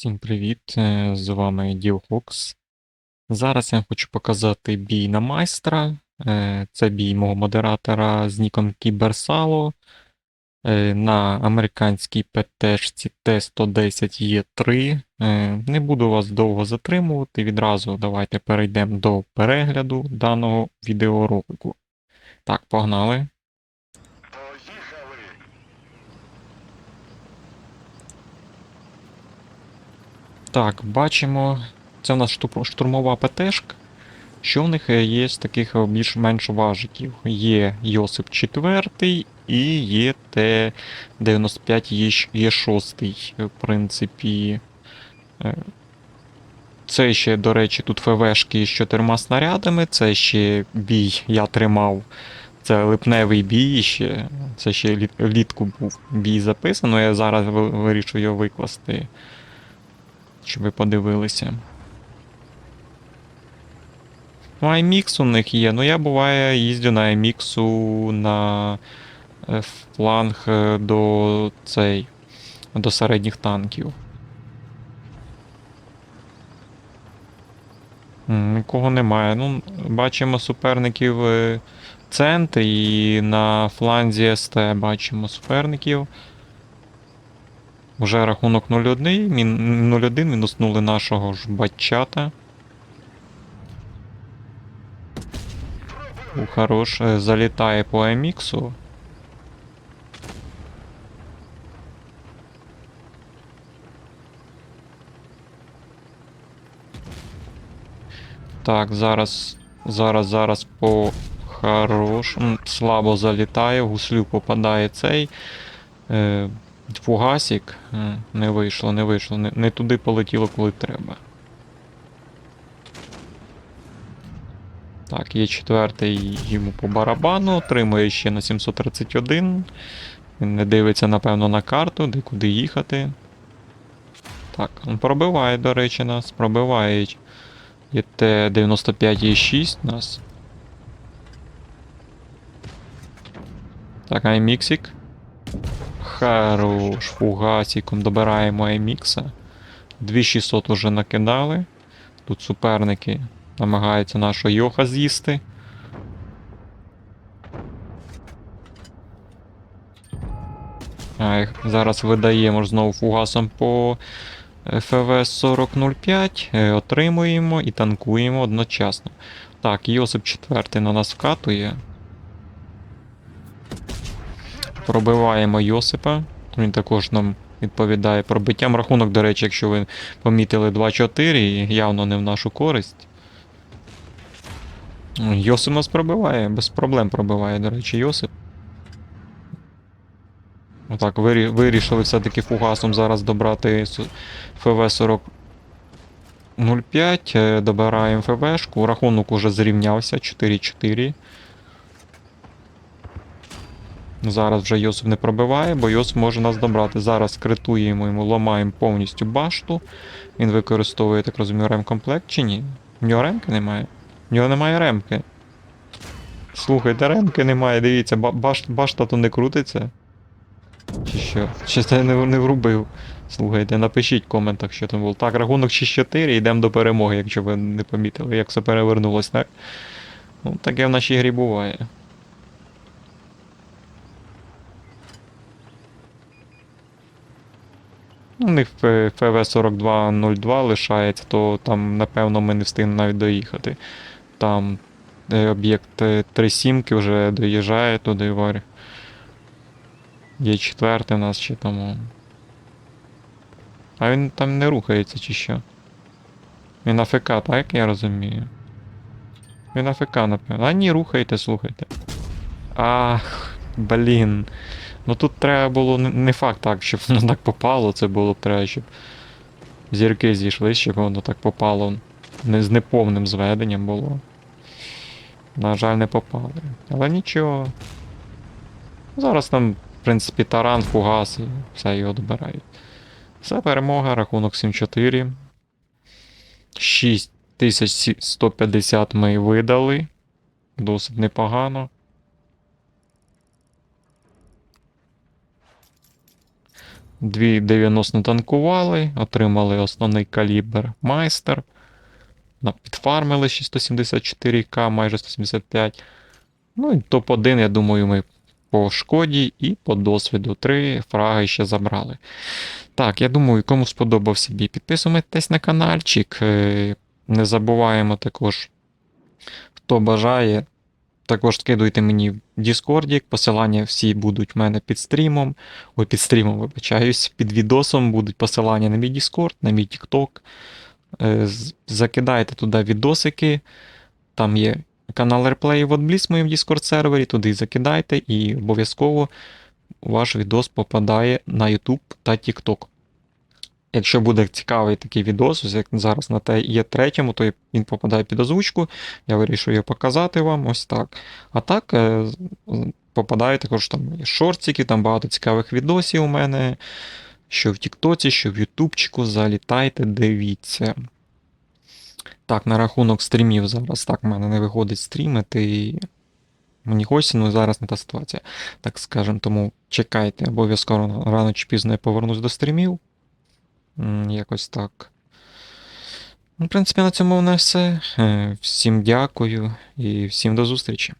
Всім привіт! е, З вами Діл Фокс. Зараз я хочу показати бій на майстра. Е, Це бій мого модератора з ніком Кіберсало е, на американській ПТшці Т110Е3. Е, Не буду вас довго затримувати. Відразу давайте перейдемо до перегляду даного відеоролику. Так, погнали. Так, бачимо, це в нас шту- штурмова ПТшка. Що в них е, є з таких е, більш-менш важиків? Є Йосип 4 і є Т-95 є, є 6, в принципі. Е, Це ще, до речі, тут ФВшки з чотирма снарядами, це ще бій я тримав. Це липневий бій ще. Це ще літ- влітку був бій записано, я зараз вирішую його викласти щоб ви подивилися. Ну, IMX у них є. Ну, я буває їздю на IMX на е, фланг е, до цей. До середніх танків. Нікого немає. Ну, бачимо суперників е, центр і на фланзі СТ бачимо суперників. Уже рахунок 0-1, мін- 0-1 мінуснули нашого ж батчата. У, хорош, е, залітає по MX. Так, зараз, зараз, зараз по хорош. Слабо залітає, гуслю попадає цей. Фугасік. Не вийшло, не вийшло. Не, не туди полетіло, коли треба. Так, є четвертий йому по барабану, отримує ще на 731. Він не дивиться, напевно, на карту, де куди їхати. Так, він пробиває, до речі, нас. Пробиває. Є Т-95 є 6 нас. Так, айміксік. Хорош, фугасіком добираємо Емікса. 2600 уже накидали. Тут суперники намагаються нашого Йоха з'їсти. Ай, зараз видаємо знову фугасом по ФВС 4005. е, Отримуємо і танкуємо одночасно. Так, Йосип 4 на нас вкатує. Пробиваємо Йосипа. Він також нам відповідає пробиттям. Рахунок, до речі, якщо ви помітили 2-4, і явно не в нашу користь. Йосип нас пробиває, без проблем пробиває, до речі, Йосип. Отак, вирішили все-таки фугасом зараз добрати ФВ 40 05. е, Добираємо ФВшку. Рахунок уже зрівнявся 4-4. Зараз вже Йосип не пробиває, бо Йосип може нас добрати. Зараз критуємо йому, ламаємо повністю башту. Він використовує, так розумію, ремкомплект чи ні? В нього ремки немає? В нього немає ремки. Слухайте, ремки немає, дивіться, ба- баш, башта то не крутиться. Чи що? Чи це я не, не врубив? Слухайте, напишіть в коментах, що там було. Так, рахунок 6-4, йдемо до перемоги, якщо ви не помітили, як все перевернулось, так? Ну, таке в нашій грі буває. У них ФВ-4202 лишається, то там, напевно, ми не встигнемо навіть доїхати. Там е, об'єкт е, 3 сімки вже доїжджає туди варь. Є четвертий у нас ще тому. А він там не рухається чи що? Він АФК, так я розумію? Він АФК, напевно. А ні, рухайте, слухайте. Ах, блін. Ну тут треба було не- факт так, щоб воно так попало, це було б треба, щоб зірки зійшли, щоб воно так попало. Не з неповним зведенням було. На жаль, не попали. Але нічого. Зараз там, в принципі, таран, фугас і все його добирають. Все, перемога, рахунок 7-4. 6150 ми видали. Досить непогано. 2,90 натанкували, отримали основний калібр майстер. Підфармили ще 174к, майже 175. Ну і топ-1, я думаю, ми по шкоді і по досвіду. Три фраги ще забрали. Так, я думаю, кому сподобався бій, підписуйтесь на каналчик. Е, Не забуваємо також, хто бажає. Також скидуйте мені в Discord, посилання всі будуть в мене під стрімом. Ой, під стрімом, вибачаюсь, під відосом будуть посилання на мій Discord, на мій TikTok. Е, Закидайте туди відосики. Там є канал Replay в Bliss в моєму Discord сервері, туди закидайте, і обов'язково ваш відос попадає на YouTube та TikTok. Якщо буде цікавий такий відос, як зараз на те є третьому, то він попадає під озвучку. Я вирішую його показати вам ось так. А так е, попадає також там шортики, там багато цікавих відосів у мене. Що в Тіктоці, що в Ютубчику. Залітайте, дивіться. Так, на рахунок стрімів зараз так в мене не виходить стрімити. Мені хочеться, ну зараз не та ситуація. Так скажем, тому чекайте, обов'язково рано чи пізно я повернусь до стрімів. Якось так. Ну, в принципі, на цьому в мене все. Е, Всім дякую і всім до зустрічі.